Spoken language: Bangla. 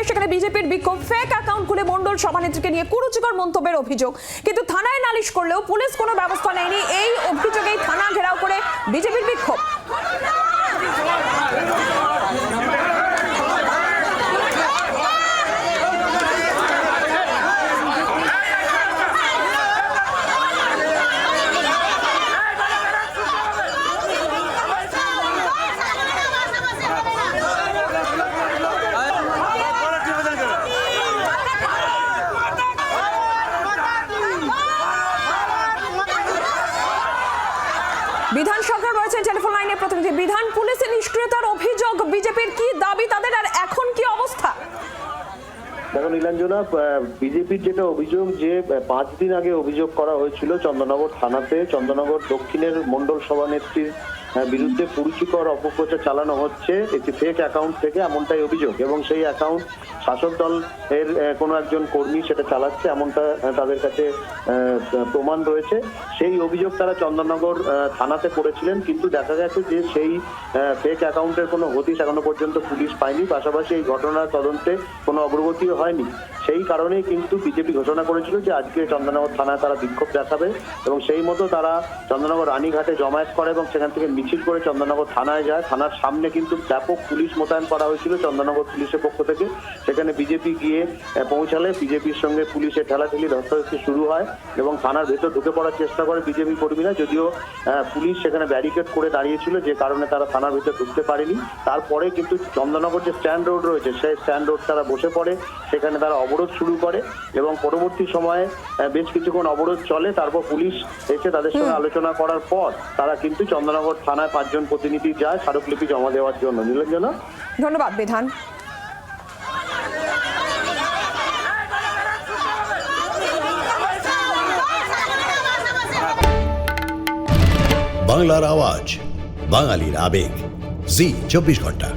নয় সেখানে বিজেপির বিক্ষোভ। ফেক অ্যাকাউন্ট খুলে মন্ডল সভানেত্রীকে নিয়ে কুরুচিকর মন্তব্যের অভিযোগ। কিন্তু থানায় নালিশ করলেও পুলিশ কোনো ব্যবস্থা নেয়নি। এই অভিযোগেই থানা ঘেরাও করে বিজেপির বিক্ষোভ বিধান সরকার রয়েছেন টেলিফোন লাইনে প্রতিনিধি। বিধান পুলিশের নিষ্ক্রিয়তার অভিযোগ, বিজেপির কি দাবি তাদের, আর এখন কি অবস্থা? দেখো নীলাঞ্জনা বিজেপির যেটা অভিযোগ যে পাঁচ দিন আগে অভিযোগ করা হয়েছিল চন্দ্রনগর থানাতে। চন্দ্রনগর দক্ষিণের মন্ডল সভানেত্রীর বিরুদ্ধে পুরুচিকর অপপ্রচার চালানো হচ্ছে। একটি ফেক অ্যাকাউন্ট থেকে এমনটাই অভিযোগ। এবং সেই অ্যাকাউন্ট শাসক দল এর কোনো একজন কর্মী সেটা চালাচ্ছে, এমনটা তাদের কাছে প্রমাণ রয়েছে। সেই অভিযোগ তারা চন্দননগর থানাতে করেছিলেন। কিন্তু দেখা গেছে যে সেই ফেক অ্যাকাউন্টের কোনো হদিশ এখনও পর্যন্ত পুলিশ পায়নি। পাশাপাশি এই ঘটনার তদন্তে কোনো অগ্রগতিও হয়নি। সেই কারণেই কিন্তু বিজেপি ঘোষণা করেছিল যে আজকে চন্দননগর থানায় তারা বিক্ষোভ দেখাবে। এবং সেই মতো তারা চন্দননগর রানীঘাটে জমায়েত করে এবং সেখান থেকে মিছিল করে চন্দননগর থানায় যায়। থানার সামনে কিন্তু ব্যাপক পুলিশ মোতায়েন করা হয়েছিল চন্দননগর পুলিশের পক্ষ থেকে। সেখানে বিজেপি গিয়ে পৌঁছালে বিজেপির সঙ্গে পুলিশের ঠেলাঠেলি ধস্তাধস্তি শুরু হয় এবং থানার ভেতর ঢুকে পড়ার চেষ্টা করে বিজেপি কর্মীরা। যদিও পুলিশ সেখানে ব্যারিকেড করে দাঁড়িয়েছিল যে কারণে তারা থানার ভেতর ঢুকতে পারেনি। তারপরে কিন্তু চন্দননগর যে স্ট্যান্ড রোড রয়েছে সেই স্ট্যান্ড রোড তারা বসে পড়ে। সেখানে তারা অবরোধ শুরু করে এবং পরবর্তী সময়ে বেশ কিছুক্ষণ অবরোধ চলে। তারপর পুলিশ এসে তাদের সঙ্গে আলোচনা করার পর তারা কিন্তু চন্দননগর থানায় পাঁচজন প্রতিনিধি যায় স্মারকলিপি জমা দেওয়ার জন্য। নীলাঞ্জনা ধন্যবাদ বিধান। বাংলার আওয়াজ বাঙালির আবেগ। জি চব্বিশ ঘণ্টা।